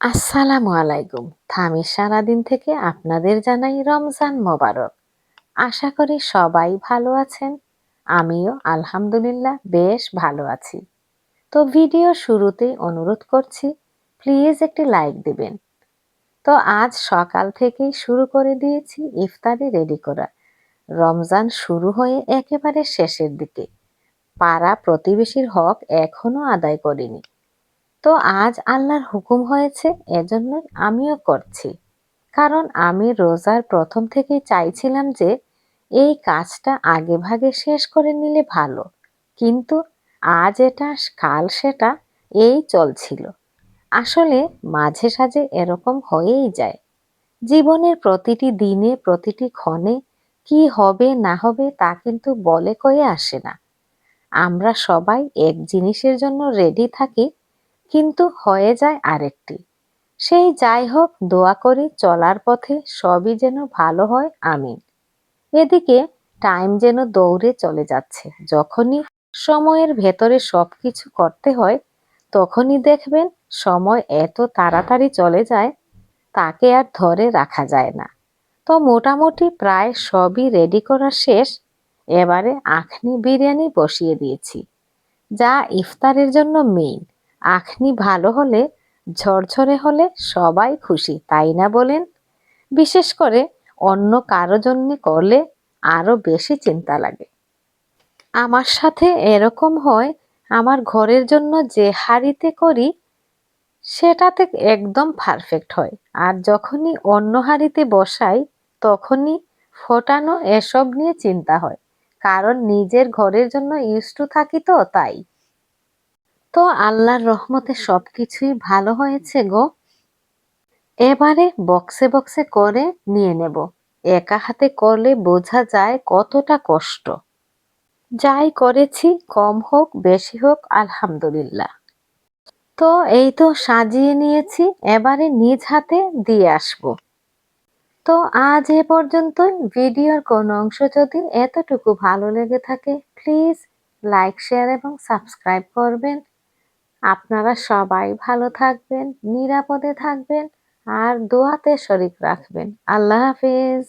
আসসালামু আলাইকুম। থামি সারাদিন থেকে আপনাদের জানাই রমজান মোবারক। আশা করি সবাই ভালো আছেন। আমিও আলহামদুলিল্লাহ বেশ ভালো আছি। তো ভিডিও শুরুতেই অনুরোধ করছি, প্লিজ একটি লাইক দিবেন। তো আজ সকাল থেকেই শুরু করে দিয়েছি ইফতারি রেডি করা। রমজান শুরু হয়ে একেবারে শেষের দিকে। পাড়া প্রতিবেশীর হক এখনও আদায় করিনি। তো আজ আল্লাহর হুকুম হয়েছে এজন্যই আমিও করছি। কারণ আমি রোজার প্রথম থেকেই চাইছিলাম যে, এই কাজটা আগে ভাগে শেষ করে নিলে ভালো। কিন্তু আজ এটা, কাল সেটা, এই চলছিল। আসলে মাঝে সাঝে এরকম হয়েই যায়। জীবনের প্রতিটি দিনে, প্রতিটি ক্ষণে কি হবে, না হবে তা কিন্তু বলে কয়ে আসে না। আমরা সবাই এক জিনিসের জন্য রেডি থাকি কিন্তু হয়ে যায় আরেকটি। সেই যাই হোক দোয়া করি চলার পথে সবই যেন ভালো হয়, আমিন। এদিকে টাইম যেন দৌড়ে চলে যাচ্ছে। যখনই সময়ের ভেতরে সব কিছু করতে হয়, তখনই দেখবেন সময় এত তাড়াতাড়ি চলে যায়, তাকে আর ধরে রাখা যায় না। তো মোটামুটি প্রায় সবই রেডি করা শেষ। এবারে আখনি বিরিয়ানি বসিয়ে দিয়েছি। যা ইফতারের জন্য মেইন আখনি ভালো হলে, ঝরঝরে হলে সবাই খুশি, তাই না বলেন? বিশেষ করে অন্য কারও জন্যে করলে আরও বেশি চিন্তা লাগে। আমার সাথে এরকম হয়, আমার ঘরের জন্য যে হাড়িতে করি, সেটাতে একদম পারফেক্ট হয়। আর যখনই অন্য হাড়িতে বসাই, তখনই ফোটানো এসব নিয়ে চিন্তা হয়। কারণ নিজের ঘরের জন্য ইউজ টু থাকি তো, তাই। তো আল্লাহর রহমতে সবকিছুই ভালো হয়েছে গো। এবারে বক্সে বক্সে করে নিয়ে নেব। একা হাতে করলে বোঝা যায় কতটা কষ্ট। যাই করেছি, কম হোক, বেশি হোক, আলহামদুলিল্লাহ। তো এই তো সাজিয়ে নিয়েছি, এবারে নিজ হাতে দিয়ে আসব। তো আজ এ পর্যন্তই। ভিডিওর কোনো অংশ যদি এতটুকু ভালো লেগে থাকে প্লিজ লাইক শেয়ার এবং সাবস্ক্রাইব করবেন। আপনারা সবাই ভালো থাকবেন নিরাপদে থাকবেন আর দোয়াতে শরিক রাখবেন। আল্লাহ হাফিজ।